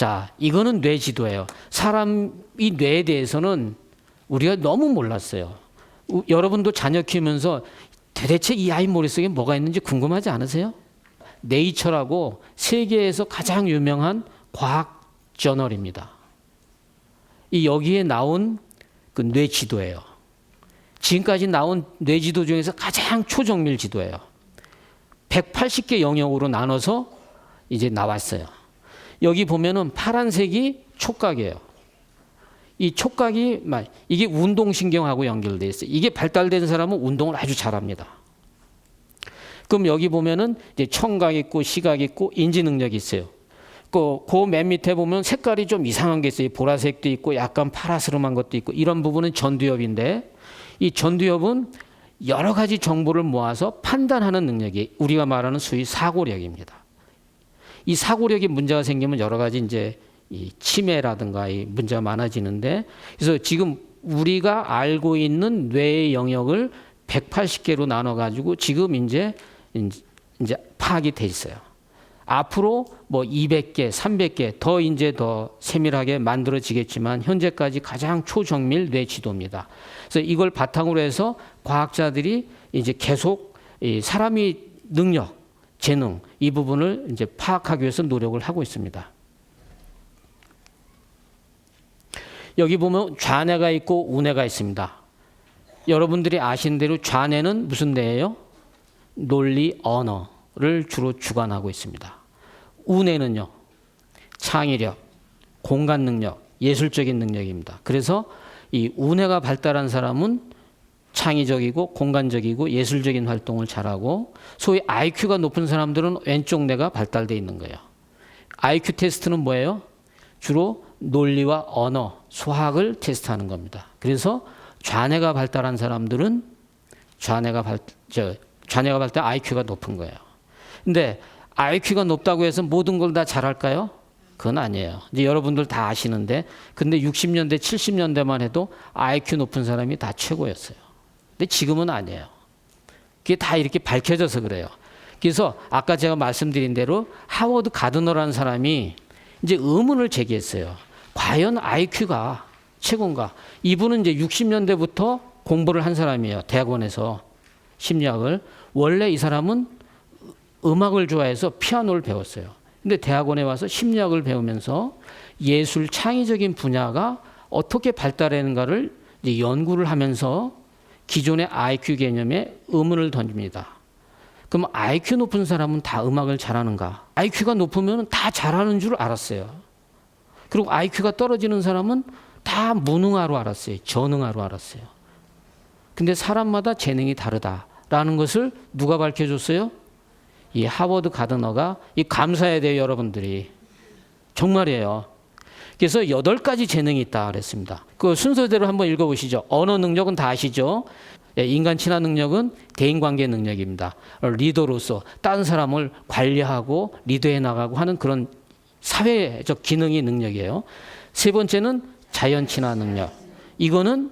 자, 이거는 뇌 지도예요. 사람이 뇌에 대해서는 우리가 너무 몰랐어요. 우- 여러분도 자녀 키우면서 도대체 이 아이 머릿속에 뭐가 있는지 궁금하지 않으세요? 네이처라고 세계에서 가장 유명한 과학 저널입니다. 이 여기에 나온 그 뇌 지도예요. 지금까지 나온 뇌 지도 중에서 가장 초정밀 지도예요. 180개 영역으로 나눠서 이제 나왔어요. 여기 보면은 파란색이 촉각이에요. 이 촉각이 막 이게 운동신경하고 연결돼 있어요. 이게 발달된 사람은 운동을 아주 잘합니다. 그럼 여기 보면은 이제 청각 있고 시각 있고 인지 능력이 있어요. 그맨 밑에 보면 색깔이 좀 이상한 게 있어요. 보라색도 있고 약간 파라스름한 것도 있고 이런 부분은 전두엽인데 이 전두엽은 여러 가지 정보를 모아서 판단하는 능력이 우리가 말하는 소위 사고력입니다. 이 사고력에 문제가 생기면 여러 가지 이제 이 치매라든가 이 문제가 많아지는데 그래서 지금 우리가 알고 있는 뇌의 영역을 180개로 나눠 가지고 지금 이제 이제 파악이 돼 있어요. 앞으로 뭐 200개, 300개 더 이제 더 세밀하게 만들어지겠지만 현재까지 가장 초정밀 뇌 지도입니다. 그래서 이걸 바탕으로 해서 과학자들이 이제 계속 이 사람이 능력, 재능 이 부분을 이제 파악하기 위해서 노력을 하고 있습니다. 여기 보면 좌뇌가 있고 우뇌가 있습니다. 여러분들이 아시는 대로 좌뇌는 무슨 뇌예요? 논리 언어를 주로 주관하고 있습니다. 우뇌는요. 창의력, 공간 능력, 예술적인 능력입니다. 그래서 이 우뇌가 발달한 사람은 창의적이고 공간적이고 예술적인 활동을 잘하고 소위 IQ가 높은 사람들은 왼쪽 뇌가 발달돼 있는 거예요. IQ 테스트는 뭐예요? 주로 논리와 언어, 수학을 테스트하는 겁니다. 그래서 좌뇌가 발달한 사람들은 좌뇌가 발, 저, 좌뇌가 발달 IQ가 높은 거예요. 근데 IQ가 높다고 해서 모든 걸 다 잘할까요? 그건 아니에요. 이제 여러분들 다 아시는데, 근데 60년대, 70년대만 해도 IQ 높은 사람이 다 최고였어요. 근데 지금은 아니에요. 그게 다 이렇게 밝혀져서 그래요. 그래서 아까 제가 말씀드린 대로 하워드 가드너라는 사람이 이제 의문을 제기했어요. 과연 IQ가 최고인가? 이분은 이제 60년대부터 공부를 한 사람이에요. 대학원에서 심리학을. 원래 이 사람은 음악을 좋아해서 피아노를 배웠어요. 근데 대학원에 와서 심리학을 배우면서 예술 창의적인 분야가 어떻게 발달하는가를 연구를 하면서 기존의 IQ 개념에 의문을 던집니다. 그럼 IQ 높은 사람은 다 음악을 잘하는가? IQ가 높으면 다 잘하는 줄 알았어요. 그리고 IQ가 떨어지는 사람은 다 무능하로 알았어요. 저능하로 알았어요. 근데 사람마다 재능이 다르다라는 것을 누가 밝혀줬어요? 이 하버드 가드너가 이 감사해야 돼요, 여러분들이. 정말이에요. 그래서 여덟 가지 재능이 있다 그랬습니다. 그 순서대로 한번 읽어보시죠. 언어 능력은 다 아시죠? 예, 인간 친화 능력은 대인 관계 능력입니다. 리더로서 다른 사람을 관리하고 리더해 나가고 하는 그런 사회적 기능이 능력이에요. 세 번째는 자연 친화 능력. 이거는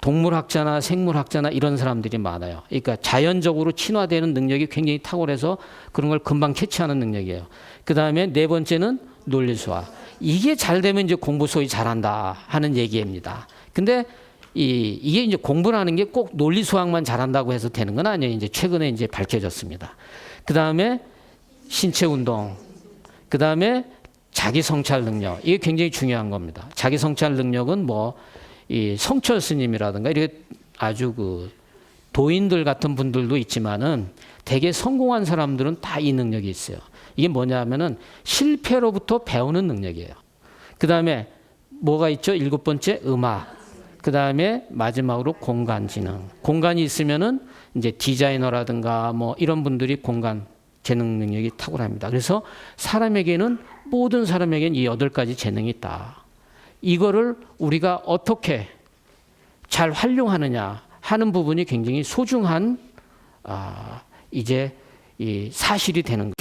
동물학자나 생물학자나 이런 사람들이 많아요. 그러니까 자연적으로 친화되는 능력이 굉장히 탁월해서 그런 걸 금방 캐치하는 능력이에요. 그 다음에 네 번째는 논리수학. 이게 잘 되면 이제 공부 소위 잘한다 하는 얘기입니다. 근데 이, 이게 이제 공부라는 게 꼭 논리 수학만 잘한다고 해서 되는 건 아니에요. 이제 최근에 이제 밝혀졌습니다. 그 다음에 신체 운동. 그 다음에 자기 성찰 능력. 이게 굉장히 중요한 겁니다. 자기 성찰 능력은 뭐 이 성철 스님이라든가 이렇게 아주 그 도인들 같은 분들도 있지만은 되게 성공한 사람들은 다 이 능력이 있어요. 이게 뭐냐면은 실패로부터 배우는 능력이에요. 그 다음에 뭐가 있죠? 일곱 번째 음악. 그 다음에 마지막으로 공간 지능. 공간이 있으면은 이제 디자이너라든가 뭐 이런 분들이 공간 재능 능력이 탁월합니다. 그래서 사람에게는 모든 사람에게는 이 여덟 가지 재능이 있다. 이거를 우리가 어떻게 잘 활용하느냐 하는 부분이 굉장히 소중한 아, 이제 이 사실이 되는